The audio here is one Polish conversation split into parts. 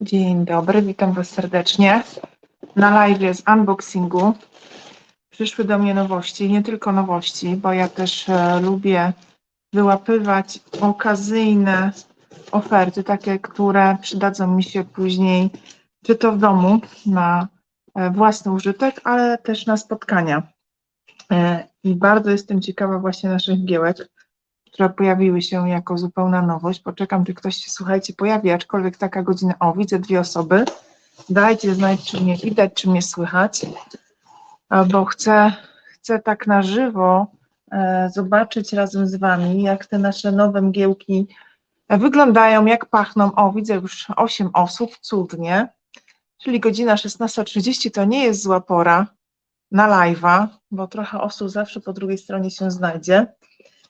Dzień dobry, witam Was serdecznie na live z unboxingu. Przyszły do mnie nowości, nie tylko nowości, bo ja też e, lubię wyłapywać okazyjne oferty, takie, które przydadzą mi się później, czy to w domu na e, własny użytek, ale też na spotkania. E, I bardzo jestem ciekawa właśnie naszych giełek, które pojawiły się jako zupełna nowość. Poczekam, czy ktoś się, słuchajcie, pojawi, aczkolwiek taka godzina, o widzę dwie osoby. Dajcie znać, czy mnie widać, czy mnie słychać, bo chcę, chcę tak na żywo e, zobaczyć razem z Wami, jak te nasze nowe mgiełki e, wyglądają, jak pachną. O, widzę już 8 osób, cudnie. Czyli godzina 16.30 to nie jest zła pora na live'a, bo trochę osób zawsze po drugiej stronie się znajdzie.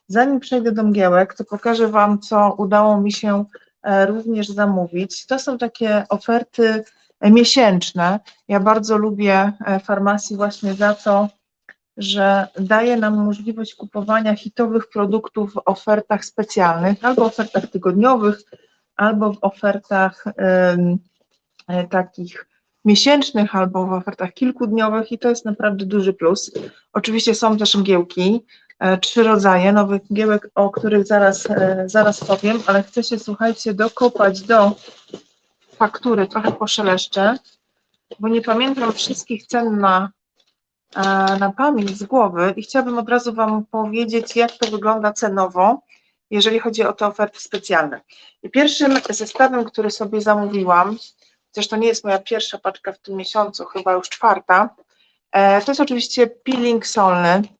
Zanim przejdę do mgiełek, to pokażę Wam, co udało mi się e, również zamówić. To są takie oferty e, miesięczne. Ja bardzo lubię e, farmacji właśnie za to, że daje nam możliwość kupowania hitowych produktów w ofertach specjalnych, albo ofertach tygodniowych, albo w ofertach um, takich miesięcznych, albo w ofertach kilkudniowych i to jest naprawdę duży plus. Oczywiście są też mgiełki, trzy rodzaje nowych giełek, o których zaraz, e, zaraz powiem, ale chcę się, słuchajcie, dokopać do faktury, trochę poszeleszczę, bo nie pamiętam wszystkich cen na, e, na pamięć z głowy i chciałabym od razu Wam powiedzieć, jak to wygląda cenowo, jeżeli chodzi o te oferty specjalne. I pierwszym zestawem, który sobie zamówiłam, chociaż to nie jest moja pierwsza paczka w tym miesiącu, chyba już czwarta, to jest oczywiście peeling solny, E,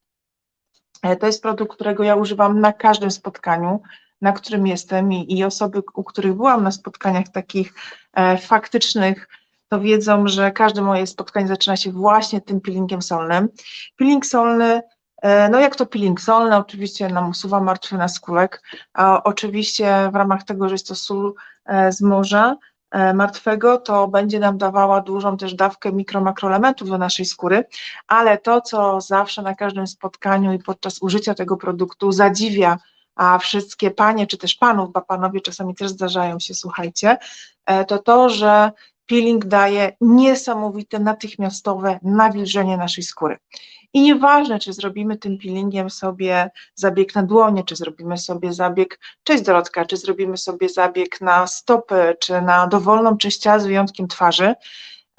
to jest produkt, którego ja używam na każdym spotkaniu, na którym jestem i, i osoby, u których byłam na spotkaniach takich e, faktycznych, to wiedzą, że każde moje spotkanie zaczyna się właśnie tym peelingiem solnym. Peeling solny, e, no jak to peeling solny, oczywiście nam usuwa martwy naskórek, a oczywiście w ramach tego, że jest to sól e, z morza, E, martwego, to będzie nam dawała dużą też dawkę mikro-makroelementów do naszej skóry, ale to, co zawsze na każdym spotkaniu i podczas użycia tego produktu zadziwia a wszystkie panie, czy też panów, bo panowie czasami też zdarzają się, słuchajcie, e, to to, że peeling daje niesamowite, natychmiastowe nawilżenie naszej skóry. I nieważne, czy zrobimy tym peelingiem sobie zabieg na dłonie, czy zrobimy sobie zabieg, cześć Dorotka, czy zrobimy sobie zabieg na stopy, czy na dowolną część ciała z wyjątkiem twarzy.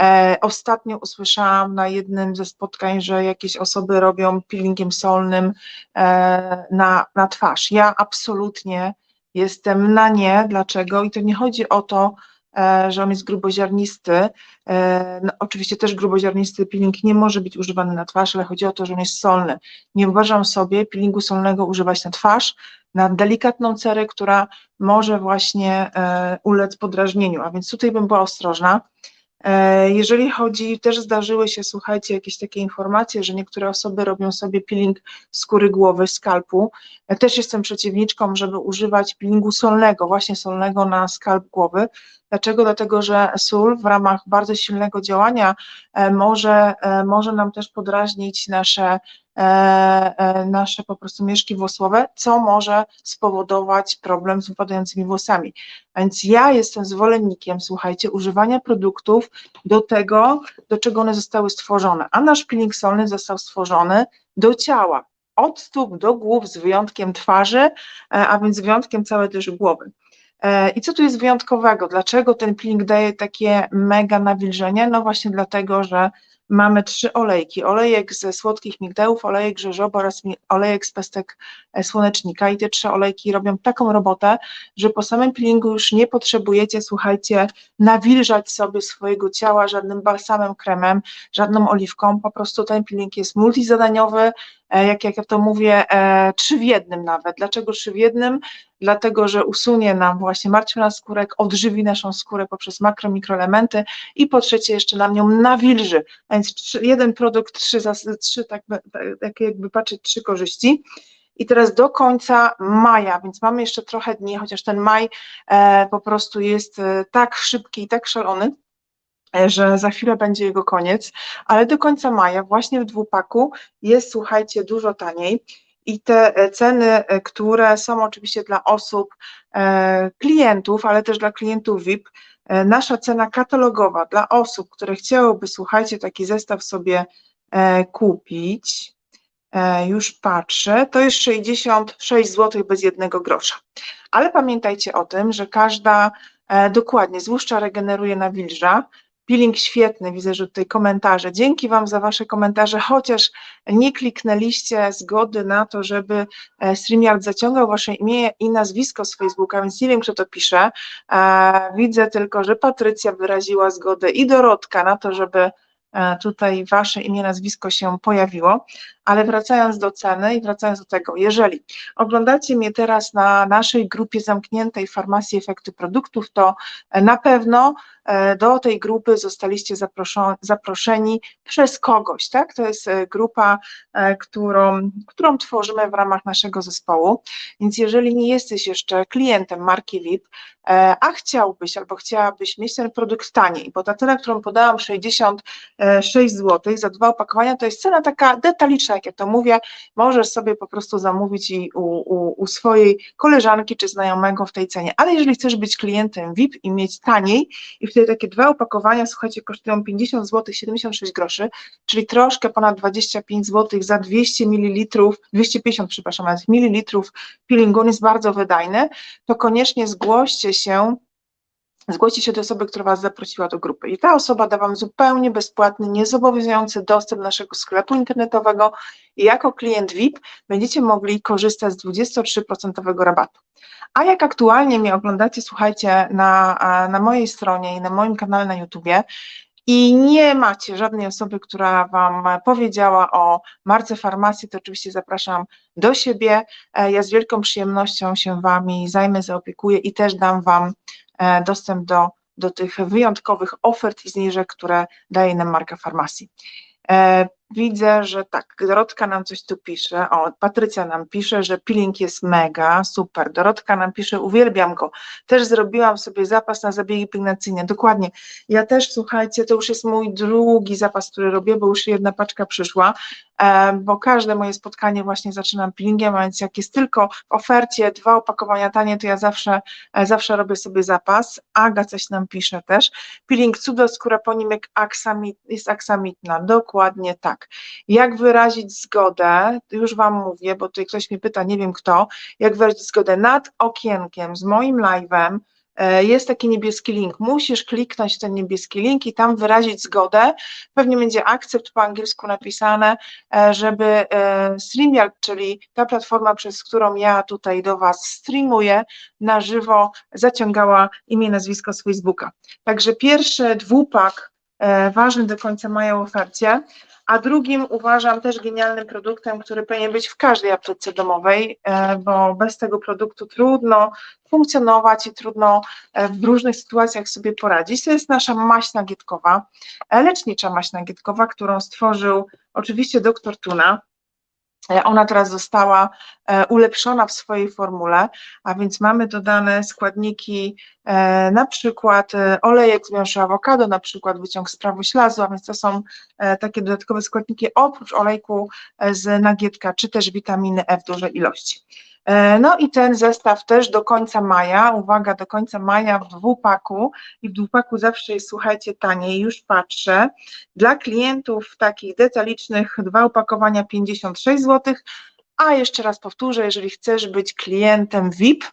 E, ostatnio usłyszałam na jednym ze spotkań, że jakieś osoby robią peelingiem solnym e, na, na twarz. Ja absolutnie jestem na nie. Dlaczego? I to nie chodzi o to, że on jest gruboziarnisty. E, no, oczywiście też gruboziarnisty peeling nie może być używany na twarz, ale chodzi o to, że on jest solny. Nie uważam sobie peelingu solnego używać na twarz, na delikatną cerę, która może właśnie e, ulec podrażnieniu, a więc tutaj bym była ostrożna. E, jeżeli chodzi, też zdarzyły się, słuchajcie, jakieś takie informacje, że niektóre osoby robią sobie peeling skóry głowy, skalpu. Ja też jestem przeciwniczką, żeby używać peelingu solnego, właśnie solnego na skalp głowy. Dlaczego? Dlatego, że sól w ramach bardzo silnego działania e, może, e, może nam też podrażnić nasze nasze po prostu mieszki włosłowe, co może spowodować problem z upadającymi włosami. Więc ja jestem zwolennikiem, słuchajcie, używania produktów do tego, do czego one zostały stworzone, a nasz peeling solny został stworzony do ciała, od stóp do głów z wyjątkiem twarzy, e, a więc z wyjątkiem całej też głowy. I co tu jest wyjątkowego? Dlaczego ten peeling daje takie mega nawilżenie? No właśnie dlatego, że mamy trzy olejki. Olejek ze słodkich migdałów, olejek rzeżowy oraz olejek z pestek e, słonecznika i te trzy olejki robią taką robotę, że po samym peelingu już nie potrzebujecie, słuchajcie, nawilżać sobie swojego ciała żadnym balsamem, kremem, żadną oliwką, po prostu ten peeling jest multizadaniowy, jak, jak ja to mówię, e, trzy w jednym nawet. Dlaczego trzy w jednym? Dlatego, że usunie nam właśnie martwy naskórek, odżywi naszą skórę poprzez makro, mikroelementy i po trzecie jeszcze nam nią nawilży. A więc trzy, jeden produkt, trzy, trzy tak, tak jakby patrzeć, trzy korzyści. I teraz do końca maja, więc mamy jeszcze trochę dni, chociaż ten maj e, po prostu jest e, tak szybki i tak szalony, E, że za chwilę będzie jego koniec, ale do końca maja właśnie w dwupaku jest, słuchajcie, dużo taniej i te e, ceny, e, które są oczywiście dla osób, klientów, ale też dla klientów VIP, E, Nasza cena katalogowa dla osób, które chciałyby, słuchajcie, taki zestaw sobie e, kupić, e, już patrzę, to jest 66 zł bez jednego grosza. Ale pamiętajcie o tym, że każda, e, dokładnie, złuszcza regeneruje nawilża, peeling świetny, widzę, że tutaj komentarze, dzięki Wam za Wasze komentarze, chociaż nie kliknęliście zgody na to, żeby e, StreamYard zaciągał Wasze imię i nazwisko z Facebooka, więc nie wiem, kto to pisze, E, Widzę tylko, że Patrycja wyraziła zgodę i Dorotka na to, żeby e, tutaj Wasze imię, nazwisko się pojawiło, ale wracając do ceny i wracając do tego, jeżeli oglądacie mnie teraz na naszej grupie zamkniętej Farmacji Efekty Produktów, to na pewno do tej grupy zostaliście zaproszeni przez kogoś, tak? To jest e, grupa, e, którą, którą tworzymy w ramach naszego zespołu, więc jeżeli nie jesteś jeszcze klientem marki VIP, e, a chciałbyś albo chciałabyś mieć ten produkt taniej, bo ta cena, którą podałam 66 zł za dwa opakowania, to jest cena taka detaliczna, jak ja to mówię, możesz sobie po prostu zamówić i u, u, u swojej koleżanki czy znajomego w tej cenie, ale jeżeli chcesz być klientem VIP i mieć taniej i takie dwa opakowania, słuchajcie, kosztują 50 zł 76 groszy, czyli troszkę ponad 25 zł za 200 ml, 250 przepraszam, mililitrów peelingu, on jest bardzo wydajny, to koniecznie zgłoście się zgłoście się do osoby, która Was zaprosiła do grupy. I ta osoba da Wam zupełnie bezpłatny, niezobowiązujący dostęp do naszego sklepu internetowego i jako klient VIP będziecie mogli korzystać z 23% rabatu. A jak aktualnie mnie oglądacie, słuchajcie, na, na mojej stronie i na moim kanale na YouTubie, i nie macie żadnej osoby, która Wam powiedziała o marce farmacji, to oczywiście zapraszam do siebie. E, Ja z wielką przyjemnością się Wami zajmę, zaopiekuję i też dam Wam dostęp do, do tych wyjątkowych ofert i zniżek, które daje nam marka farmacji. Widzę, że tak, Dorotka nam coś tu pisze, o, Patrycja nam pisze, że peeling jest mega, super, Dorotka nam pisze, uwielbiam go, też zrobiłam sobie zapas na zabiegi pielęgnacyjne, dokładnie, ja też, słuchajcie, to już jest mój drugi zapas, który robię, bo już jedna paczka przyszła, e, bo każde moje spotkanie właśnie zaczynam peelingiem, a więc jak jest tylko w ofercie dwa opakowania tanie, to ja zawsze, e, zawsze robię sobie zapas, Aga coś nam pisze też, peeling cudo skóra po nim jak aksamit, jest aksamitna, dokładnie tak. Jak wyrazić zgodę, już Wam mówię, bo tutaj ktoś mnie pyta, nie wiem kto, jak wyrazić zgodę nad okienkiem z moim live'em, e, jest taki niebieski link, musisz kliknąć ten niebieski link i tam wyrazić zgodę, pewnie będzie akcept po angielsku napisane, e, żeby e, StreamYard, czyli ta platforma, przez którą ja tutaj do Was streamuję, na żywo zaciągała imię, nazwisko z Facebooka. Także pierwszy dwupak ważny do końca maja ofercie, a drugim uważam też genialnym produktem, który powinien być w każdej aptece domowej, e, bo bez tego produktu trudno funkcjonować i trudno e, w różnych sytuacjach sobie poradzić. To jest nasza maść nagietkowa, e, lecznicza maść nagietkowa, którą stworzył oczywiście dr Tuna. E, Ona teraz została e, ulepszona w swojej formule, a więc mamy dodane składniki, e, na przykład olejek z miąższu awokado, na przykład wyciąg z prawoślazu, a więc to są takie dodatkowe składniki oprócz olejku z nagietka, czy też witaminy E w dużej ilości. E, No i ten zestaw też do końca maja, uwaga, do końca maja w dwupaku. I w dwupaku zawsze jest, słuchajcie, taniej, już patrzę, dla klientów takich detalicznych dwa opakowania 56 zł, a jeszcze raz powtórzę, jeżeli chcesz być klientem VIP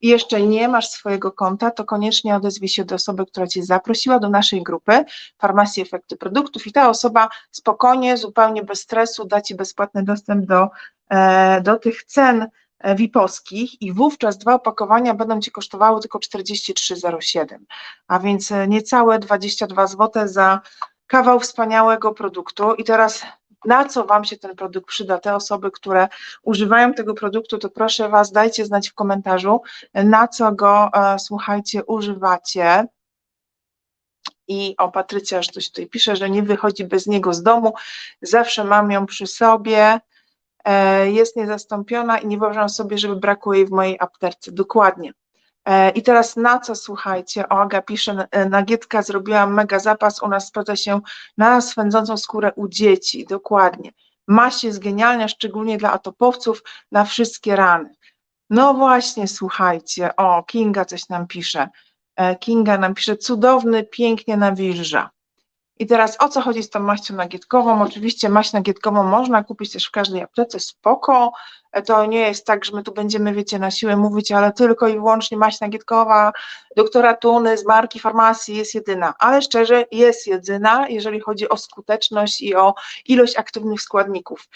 i jeszcze nie masz swojego konta, to koniecznie odezwij się do osoby, która Cię zaprosiła do naszej grupy Farmacji Efekty Produktów. I ta osoba spokojnie, zupełnie bez stresu da Ci bezpłatny dostęp do, e, do tych cen e, VIP-owskich i wówczas dwa opakowania będą Ci kosztowały tylko 43,07, a więc e, niecałe 22 zł za kawał wspaniałego produktu i teraz na co Wam się ten produkt przyda? Te osoby, które używają tego produktu, to proszę Was, dajcie znać w komentarzu, na co go, e, słuchajcie, używacie. I o, Patrycja już coś tutaj pisze, że nie wychodzi bez niego z domu, zawsze mam ją przy sobie, e, jest niezastąpiona i nie wyobrażam sobie, żeby brakło jej w mojej aptece. Dokładnie. E, I teraz na co słuchajcie? O, Aga pisze, e, nagietka zrobiłam mega zapas, u nas sprawdza się na swędzącą skórę u dzieci, dokładnie. Maść jest genialna, szczególnie dla atopowców, na wszystkie rany. No właśnie, słuchajcie, o, Kinga coś nam pisze. E, Kinga nam pisze, cudowny, pięknie nawilża. I teraz o co chodzi z tą maścią nagietkową? Oczywiście maść nagietkową można kupić też w każdej aptece, spoko. To nie jest tak, że my tu będziemy, wiecie, na siłę mówić, ale tylko i wyłącznie maść nagietkowa doktora Tuny z marki farmacji jest jedyna. Ale szczerze, jest jedyna, jeżeli chodzi o skuteczność i o ilość aktywnych składników.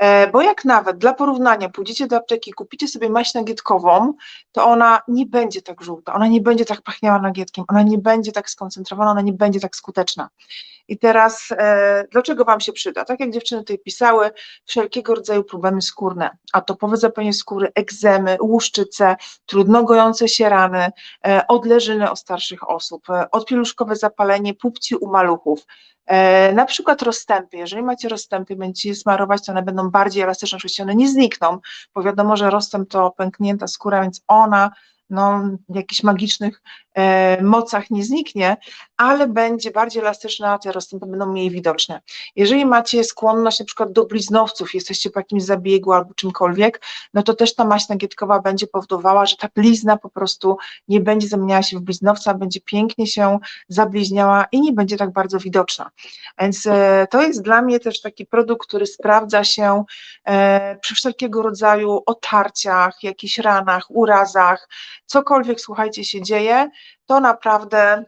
E, bo jak nawet dla porównania pójdziecie do apteki, kupicie sobie maść nagietkową, to ona nie będzie tak żółta, ona nie będzie tak pachniała nagietkiem, ona nie będzie tak skoncentrowana, ona nie będzie tak skuteczna. I teraz, e, dlaczego Wam się przyda? Tak jak dziewczyny tutaj pisały, wszelkiego rodzaju problemy skórne, a to zapalenie skóry, egzemy, łuszczyce, trudno gojące się rany, e, odleżyny o starszych osób, e, odpieluszkowe zapalenie pupci u maluchów, na przykład rozstępy, jeżeli macie rozstępy, będziecie smarować, to one będą bardziej elastyczne, oczywiście one nie znikną, bo wiadomo, że rozstęp to pęknięta skóra, więc ona no, jakichś magicznych e, mocach nie zniknie, ale będzie bardziej elastyczna, te rozstępy będą mniej widoczne. Jeżeli macie skłonność na przykład do bliznowców, jesteście po jakimś zabiegu albo czymkolwiek, no to też ta maść nagietkowa będzie powodowała, że ta blizna po prostu nie będzie zamieniała się w bliznowca, będzie pięknie się zabliźniała i nie będzie tak bardzo widoczna. Więc e, to jest dla mnie też taki produkt, który sprawdza się e, przy wszelkiego rodzaju otarciach, jakichś ranach, urazach, cokolwiek, słuchajcie, się dzieje, to naprawdę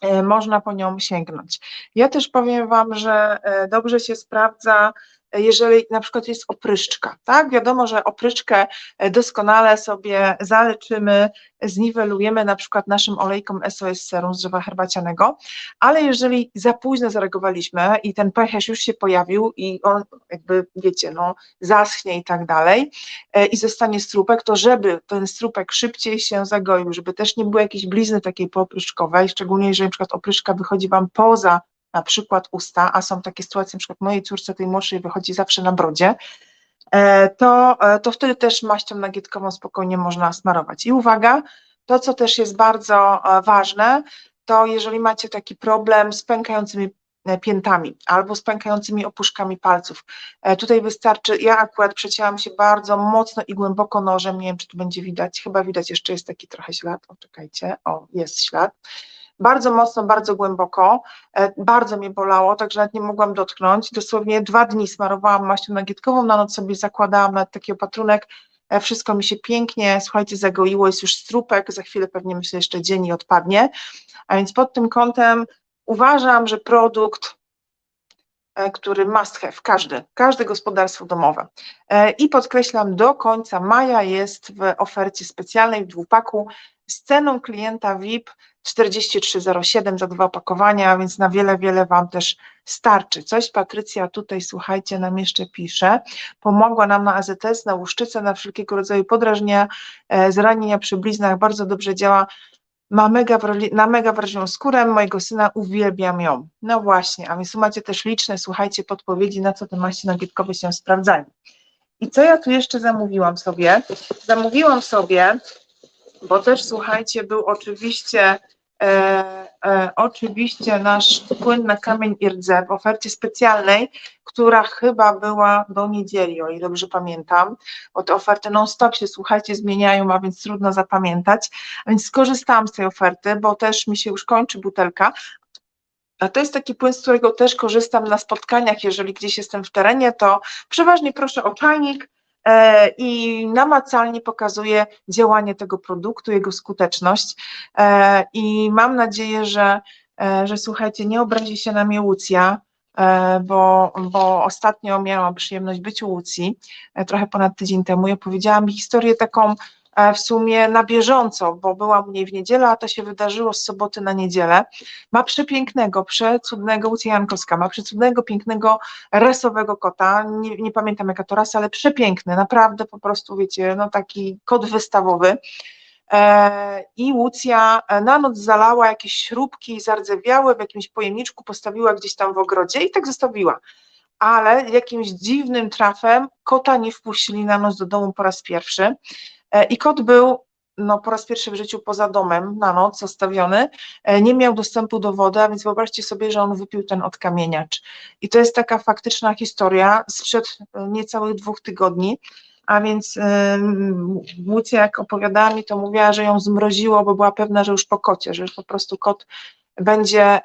e, można po nią sięgnąć. Ja też powiem Wam, że e, dobrze się sprawdza jeżeli na przykład jest opryszczka, tak? Wiadomo, że opryszczkę e, doskonale sobie zaleczymy, zniwelujemy na przykład naszym olejkom SOS Serum z drzewa herbacianego, ale jeżeli za późno zareagowaliśmy i ten pH już się pojawił i on jakby, wiecie, no zaschnie i tak dalej e, i zostanie strupek, to żeby ten strupek szybciej się zagoił, żeby też nie było jakiejś blizny takiej poopryszczkowej, szczególnie jeżeli na przykład opryszka wychodzi Wam poza na przykład usta, a są takie sytuacje, na przykład mojej córce, tej młodszej wychodzi zawsze na brodzie, e, to, e, to wtedy też maścią nagietkową spokojnie można smarować. I uwaga, to co też jest bardzo e, ważne, to jeżeli macie taki problem z pękającymi piętami albo z pękającymi opuszkami palców. Tutaj wystarczy, ja akurat przecięłam się bardzo mocno i głęboko nożem, nie wiem czy tu będzie widać, chyba widać, jeszcze jest taki trochę ślad, o czekajcie, o jest ślad bardzo mocno, bardzo głęboko, e, bardzo mnie bolało, także nawet nie mogłam dotknąć. Dosłownie dwa dni smarowałam maścią nagietkową, na noc sobie zakładałam nawet taki opatrunek, e, wszystko mi się pięknie, słuchajcie, zagoiło, jest już strupek, za chwilę pewnie myślę jeszcze dzień i odpadnie, a więc pod tym kątem uważam, że produkt, e, który must have, każdy, każde gospodarstwo domowe. I podkreślam, do końca maja jest w ofercie specjalnej w dwupaku z ceną klienta VIP 43,07 za dwa opakowania, więc na wiele, wiele Wam też starczy. Coś Patrycja tutaj, słuchajcie, nam jeszcze pisze. Pomogła nam na AZS, na łuszczycę, na wszelkiego rodzaju podrażnienia, e, zranienia przy bliznach, bardzo dobrze działa. Ma mega, na mega wrażliwą skórę, mojego syna uwielbiam ją. No właśnie, a więc macie też liczne, słuchajcie, podpowiedzi, na co te maści nagietkowe się sprawdzają. I co ja tu jeszcze zamówiłam sobie? Zamówiłam sobie bo też słuchajcie, był oczywiście E, e, oczywiście nasz płyn na kamień i rdze w ofercie specjalnej, która chyba była do niedzieli, o ile dobrze pamiętam, bo te oferty non-stop się, słuchajcie, zmieniają, a więc trudno zapamiętać, a więc skorzystałam z tej oferty, bo też mi się już kończy butelka, a to jest taki płyn, z którego też korzystam na spotkaniach, jeżeli gdzieś jestem w terenie, to przeważnie proszę o czajnik, i namacalnie pokazuje działanie tego produktu, jego skuteczność. E, i mam nadzieję, że, e, że słuchajcie, nie obrazi się na mnie Łucja, bo, bo ostatnio miałam przyjemność być u Łucji, trochę ponad tydzień temu. I opowiedziałam historię taką E, w sumie na bieżąco, bo byłam u niej w niedzielę, a to się wydarzyło z soboty na niedzielę. Ma przepięknego, przecudnego, Łucja Jankowska, ma przecudnego, pięknego, rasowego kota, nie, nie pamiętam jaka to rasa, ale przepiękny, naprawdę po prostu, wiecie, no taki kot wystawowy. E, I Łucja na noc zalała jakieś śrubki zardzewiałe w jakimś pojemniczku, postawiła gdzieś tam w ogrodzie i tak zostawiła ale jakimś dziwnym trafem kota nie wpuścili na noc do domu po raz pierwszy. E, I kot był no, po raz pierwszy w życiu poza domem na noc zostawiony, e, nie miał dostępu do wody, a więc wyobraźcie sobie, że on wypił ten odkamieniacz. I to jest taka faktyczna historia sprzed e, niecałych dwóch tygodni. a więc Łucja jak opowiadała mi, to mówiła, że ją zmroziło, bo była pewna, że już po kocie, że po prostu kot będzie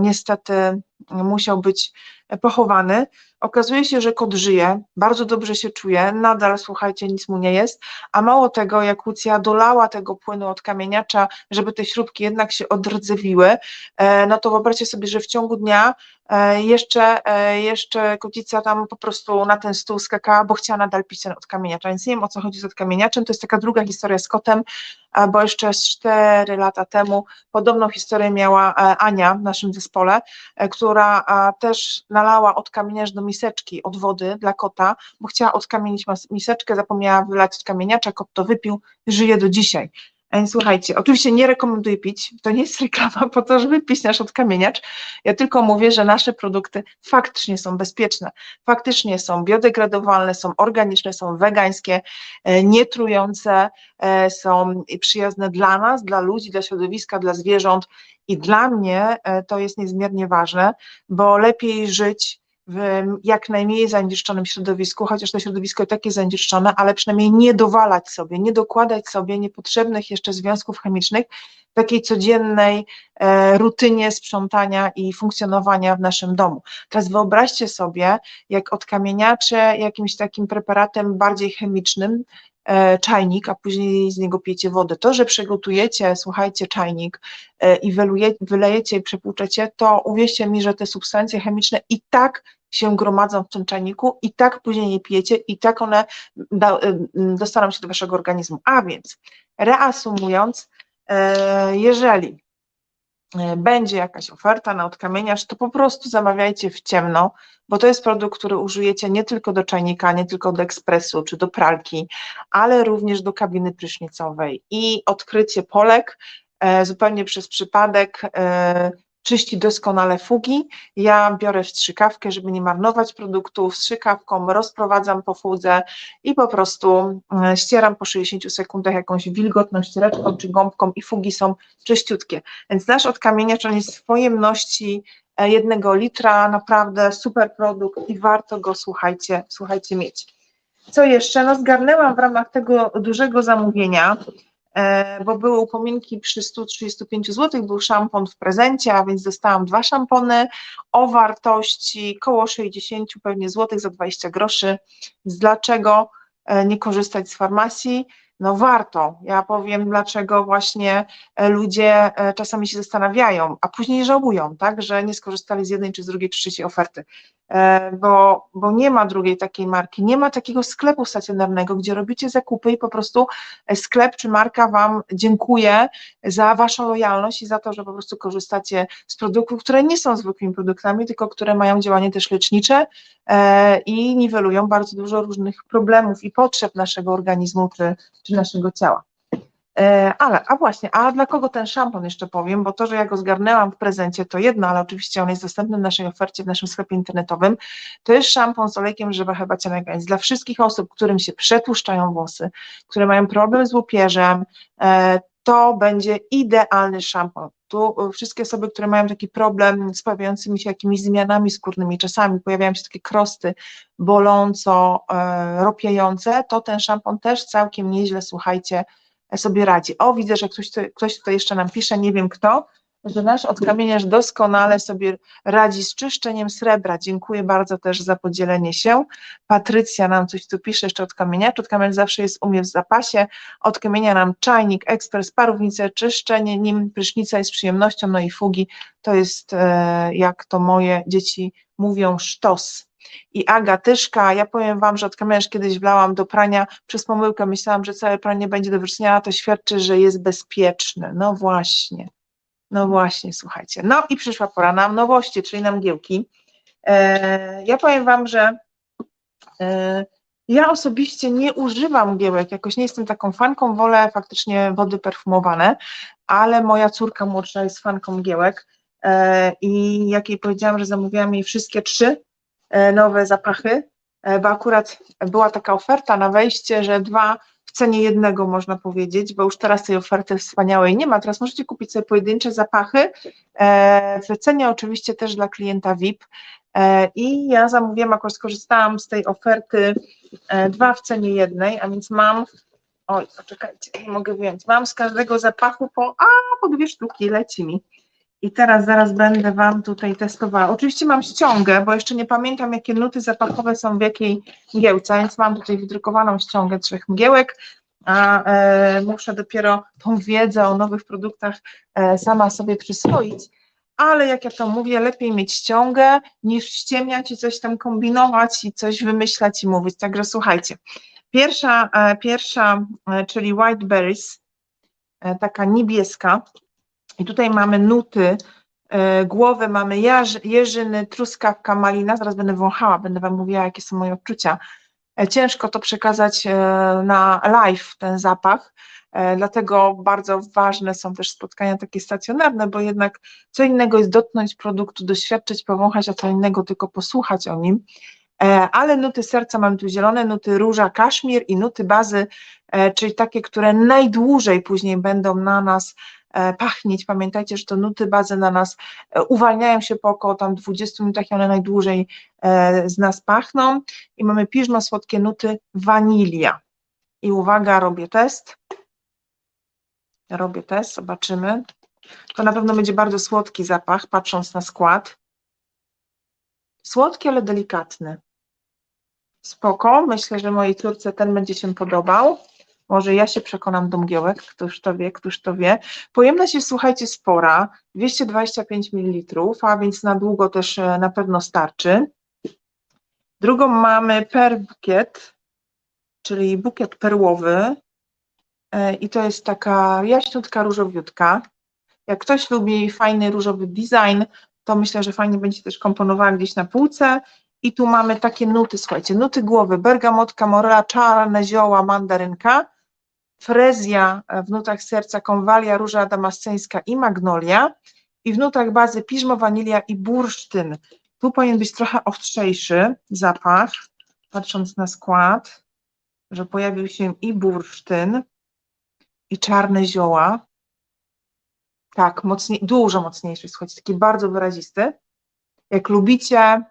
niestety musiał być pochowany. Okazuje się, że kot żyje, bardzo dobrze się czuje, nadal, słuchajcie, nic mu nie jest, a mało tego, jak Łucja dolała tego płynu od kamieniacza, żeby te śrubki jednak się odrdzewiły, e, no to wyobraźcie sobie, że w ciągu dnia e, jeszcze, e, jeszcze kocica tam po prostu na ten stół skakała, bo chciała nadal pić ten od kamieniacza, więc nie wiem o co chodzi z odkamieniaczem, to jest taka druga historia z kotem, bo jeszcze z 4 lata temu podobną historię miała Ania w naszym zespole, e, która też nalała odkamieniacz do miseczki od wody dla kota, bo chciała odkamienić miseczkę, zapomniała wylać odkamieniacza, kot to wypił, żyje do dzisiaj. Więc słuchajcie, oczywiście nie rekomenduję pić, to nie jest reklama po to, żeby pić nasz odkamieniacz, ja tylko mówię, że nasze produkty faktycznie są bezpieczne, faktycznie są biodegradowalne, są organiczne, są wegańskie, e, nietrujące, e, są przyjazne dla nas, dla ludzi, dla środowiska, dla zwierząt. I dla mnie e, to jest niezmiernie ważne, bo lepiej żyć w jak najmniej zanieczyszczonym środowisku, chociaż to środowisko i tak jest zanieczyszczone, ale przynajmniej nie dowalać sobie, nie dokładać sobie niepotrzebnych jeszcze związków chemicznych w takiej codziennej e, rutynie sprzątania i funkcjonowania w naszym domu. Teraz wyobraźcie sobie, jak odkamieniacze jakimś takim preparatem bardziej chemicznym, czajnik, a później z niego pijecie wodę. To, że przygotujecie, słuchajcie, czajnik e, i wylejecie i przepłuczecie, to uwierzcie mi, że te substancje chemiczne i tak się gromadzą w tym czajniku i tak później je pijecie i tak one y, dostaną się do waszego organizmu. A więc reasumując, e, jeżeli e, będzie jakaś oferta na odkamieniacz, to po prostu zamawiajcie w ciemno, bo to jest produkt, który użyjecie nie tylko do czajnika, nie tylko do ekspresu czy do pralki, ale również do kabiny prysznicowej. I odkrycie Polek e, zupełnie przez przypadek e, czyści doskonale fugi. Ja biorę wstrzykawkę, żeby nie marnować produktu, wstrzykawką rozprowadzam po fudze i po prostu e, ścieram po 60 sekundach jakąś wilgotną ściereczką czy gąbką i fugi są czyściutkie. Więc nasz odkamieniacz on jest w pojemności e, jednego litra, naprawdę super produkt i warto go, słuchajcie, słuchajcie, mieć. Co jeszcze? No zgarnęłam w ramach tego dużego zamówienia, bo były upominki przy 135 zł, był szampon w prezencie, a więc dostałam dwa szampony o wartości koło 60 pewnie złotych za 20 groszy. Więc Dlaczego e, nie korzystać z farmacji? No warto. Ja powiem, dlaczego właśnie e, ludzie e, czasami się zastanawiają, a później żałują, tak, że nie skorzystali z jednej, czy z drugiej, czy trzeciej oferty, E, bo, bo nie ma drugiej takiej marki, nie ma takiego sklepu stacjonarnego, gdzie robicie zakupy i po prostu e, sklep czy marka Wam dziękuję za Waszą lojalność i za to, że po prostu korzystacie z produktów, które nie są zwykłymi produktami, tylko które mają działanie też lecznicze e, i niwelują bardzo dużo różnych problemów i potrzeb naszego organizmu czy, czy naszego ciała. E, Ale, a właśnie, a dla kogo ten szampon jeszcze powiem, bo to, że ja go zgarnęłam w prezencie to jedno, ale oczywiście on jest dostępny w naszej ofercie w naszym sklepie internetowym, to jest szampon z olejkiem drzewa herbacianego, więc dla wszystkich osób, którym się przetłuszczają włosy, które mają problem z łupieżem, e, to będzie idealny szampon. Tu e, wszystkie osoby, które mają taki problem z pojawiającymi się jakimiś zmianami skórnymi, czasami pojawiają się takie krosty boląco e, ropiejące, to ten szampon też całkiem nieźle, słuchajcie, sobie radzi. O, widzę, że ktoś, ktoś tutaj jeszcze nam pisze, nie wiem kto, że nasz odkamieniarz doskonale sobie radzi z czyszczeniem srebra. Dziękuję bardzo też za podzielenie się. Patrycja nam coś tu pisze jeszcze od. Odkamieniacz zawsze jest u mnie w zapasie. Odkamienia nam czajnik, ekspres, parownicę, czyszczenie nim, prysznica jest przyjemnością, no i fugi to jest, e, jak to moje dzieci mówią, sztos. I Agatyszka, ja powiem Wam, że odkamieniacz kiedyś wlałam do prania, przez pomyłkę myślałam, że całe pranie będzie do wyrzucenia, a to świadczy, że jest bezpieczne. No właśnie. No właśnie, słuchajcie. No i przyszła pora na nowości, czyli na mgiełki. E, ja powiem Wam, że e, ja osobiście nie używam mgiełek, jakoś nie jestem taką fanką, wolę faktycznie wody perfumowane, ale moja córka młodsza jest fanką mgiełek e, i jak jej powiedziałam, że zamówiłam jej wszystkie trzy nowe zapachy, e, bo akurat była taka oferta na wejście, że dwa w cenie jednego można powiedzieć, bo już teraz tej oferty wspaniałej nie ma. Teraz możecie kupić sobie pojedyncze zapachy, e, w cenie oczywiście też dla klienta VIP E, I ja zamówiłam, akurat skorzystałam z tej oferty e, dwa w cenie jednej, a więc mam, oj, poczekajcie, nie mogę wyjąć, mam z każdego zapachu po, a, po dwie sztuki, leci mi. I teraz zaraz będę Wam tutaj testowała. Oczywiście mam ściągę, bo jeszcze nie pamiętam, jakie nuty zapachowe są w jakiej mgiełce, więc mam tutaj wydrukowaną ściągę trzech mgiełek, a e, muszę dopiero tą wiedzę o nowych produktach e, sama sobie przyswoić. Ale jak ja to mówię, lepiej mieć ściągę niż ściemniać i coś tam kombinować i coś wymyślać i mówić. Także słuchajcie, pierwsza, e, pierwsza e, czyli White Berries, e, taka niebieska, i tutaj mamy nuty, e, głowę mamy jeżyny, truskawka, malina. Zaraz będę wąchała, będę Wam mówiła, jakie są moje odczucia. E, Ciężko to przekazać e, na live, ten zapach, dlatego bardzo ważne są też spotkania takie stacjonarne, bo jednak co innego jest dotknąć produktu, doświadczyć, powąchać, a co innego tylko posłuchać o nim. Ale nuty serca mamy tu zielone, nuty róża, kaszmir i nuty bazy, czyli takie, które najdłużej później będą na nas pachnieć. Pamiętajcie, że to nuty bazy na nas e, uwalniają się po około tam 20 minutach i one najdłużej e, z nas pachną. I mamy piżmo słodkie nuty wanilia. I uwaga, robię test. Robię test, zobaczymy. To na pewno będzie bardzo słodki zapach, patrząc na skład. Słodki, ale delikatny. Spoko, myślę, że mojej córce ten będzie się podobał. Może ja się przekonam do mgiełek, któż to wie, któż to wie. Pojemność jest, słuchajcie, spora, 225 ml, a więc na długo też e, na pewno starczy. Drugą mamy per bukiet, czyli bukiet perłowy E, i to jest taka jaśniutka, różowiutka. Jak ktoś lubi fajny różowy design, to myślę, że fajnie będzie też komponowała gdzieś na półce. I tu mamy takie nuty, słuchajcie, nuty głowy, bergamotka, morela, czarne zioła, mandarynka, frezja w nutach serca, konwalia, róża damasceńska i magnolia i w nutach bazy piżmo, wanilia i bursztyn. Tu powinien być trochę ostrzejszy zapach, patrząc na skład, że pojawił się i bursztyn, i czarne zioła. Tak, mocniej, dużo mocniejszy, słuchajcie, taki bardzo wyrazisty. Jak lubicie e,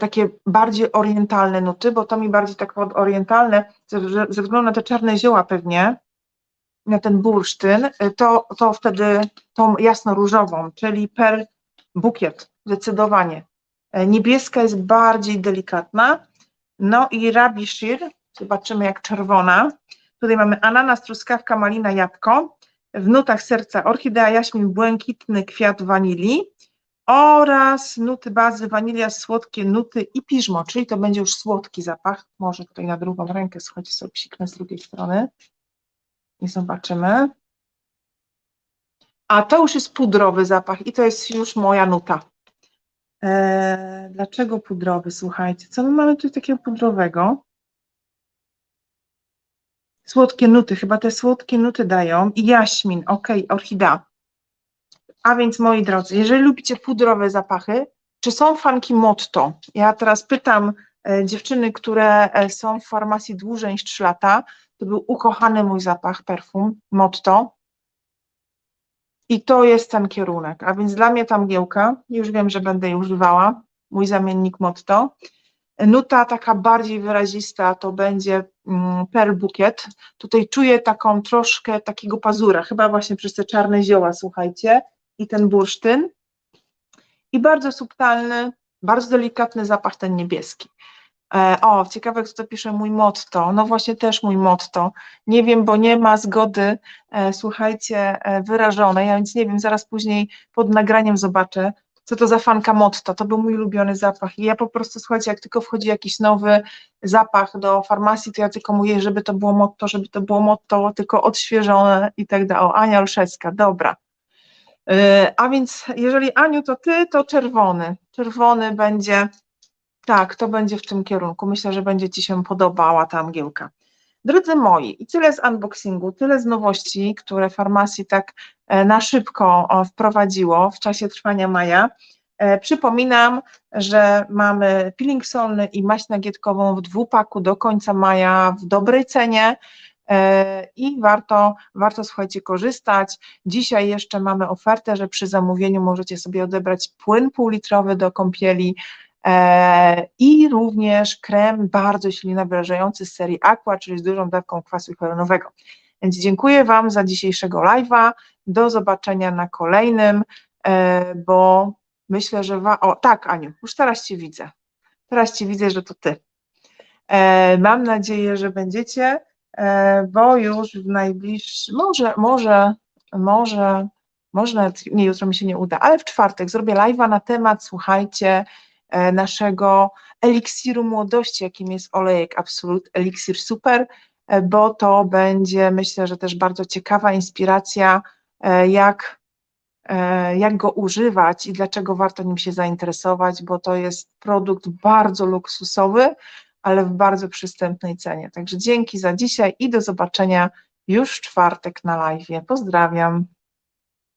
takie bardziej orientalne nuty, bo to mi bardziej tak orientalne, ze, ze względu na te czarne zioła pewnie, na ten bursztyn, e, to, to wtedy tą jasno-różową, czyli per bukiet, zdecydowanie. E, Niebieska jest bardziej delikatna, no i Rabi Shir, zobaczymy jak czerwona, Tutaj mamy ananas, truskawka, malina, jabłko. W nutach serca orchidea, jaśmin, błękitny kwiat wanilii oraz nuty bazy, wanilia, słodkie nuty i piżmo, czyli to będzie już słodki zapach. Może tutaj na drugą rękę, słuchajcie, sobie psiknę z drugiej strony i zobaczymy. A to już jest pudrowy zapach i to jest już moja nuta. Eee, dlaczego pudrowy? Słuchajcie, co my mamy tu takiego pudrowego? Słodkie nuty, chyba te słodkie nuty dają. I jaśmin, ok, orchidea. A więc moi drodzy, jeżeli lubicie pudrowe zapachy, czy są fanki Motto? Ja teraz pytam e, dziewczyny, które e, są w farmacji dłużej niż 3 lata. To był ukochany mój zapach, perfum Motto. I to jest ten kierunek. A więc dla mnie ta mgiełka, już wiem, że będę jej używała, mój zamiennik Motto. Nuta taka bardziej wyrazista to będzie mm, Pearl Bukiet. Tutaj czuję taką troszkę takiego pazura, chyba właśnie przez te czarne zioła, słuchajcie, i ten bursztyn. I bardzo subtelny, bardzo delikatny zapach ten niebieski. E, o, ciekawe, kto to pisze mój motto. No właśnie też mój motto. Nie wiem, bo nie ma zgody, e, słuchajcie, e, wyrażonej, a więc nie wiem, zaraz później pod nagraniem zobaczę, co to za fanka Motto, to był mój ulubiony zapach i ja po prostu, słuchajcie, jak tylko wchodzi jakiś nowy zapach do farmacji, to ja tylko mówię, żeby to było Motto, żeby to było Motto, tylko odświeżone i tak dalej. O, Ania Olszewska, dobra. Yy, a więc jeżeli Aniu to ty, to czerwony. Czerwony będzie, tak, to będzie w tym kierunku. Myślę, że będzie ci się podobała ta mgiełka. Drodzy moi, i tyle z unboxingu, tyle z nowości, które farmacji tak e, na szybko wprowadziło w czasie trwania maja. E, przypominam, że mamy peeling solny i maść nagietkową w dwupaku do końca maja w dobrej cenie. E, i warto, warto słuchajcie, korzystać. Dzisiaj jeszcze mamy ofertę, że przy zamówieniu możecie sobie odebrać płyn półlitrowy do kąpieli e, i również krem bardzo silnie nawilżający z serii Aqua, czyli z dużą dawką kwasu hialuronowego. Więc dziękuję Wam za dzisiejszego live'a. Do zobaczenia na kolejnym, e, bo myślę, że. Wa- o, tak, Aniu, już teraz Cię widzę. Teraz Cię widzę, że to Ty. Mam nadzieję, że będziecie, bo już w najbliższym, może, może, może, może nawet, nie, jutro mi się nie uda, ale w czwartek zrobię live'a na temat, słuchajcie, e, naszego eliksiru młodości, jakim jest olejek Absolut Eliksir Super, e, bo to będzie, myślę, że też bardzo ciekawa inspiracja, e, jak e, jak go używać i dlaczego warto nim się zainteresować, bo to jest produkt bardzo luksusowy, ale w bardzo przystępnej cenie. Także dzięki za dzisiaj i do zobaczenia już w czwartek na live. Pozdrawiam.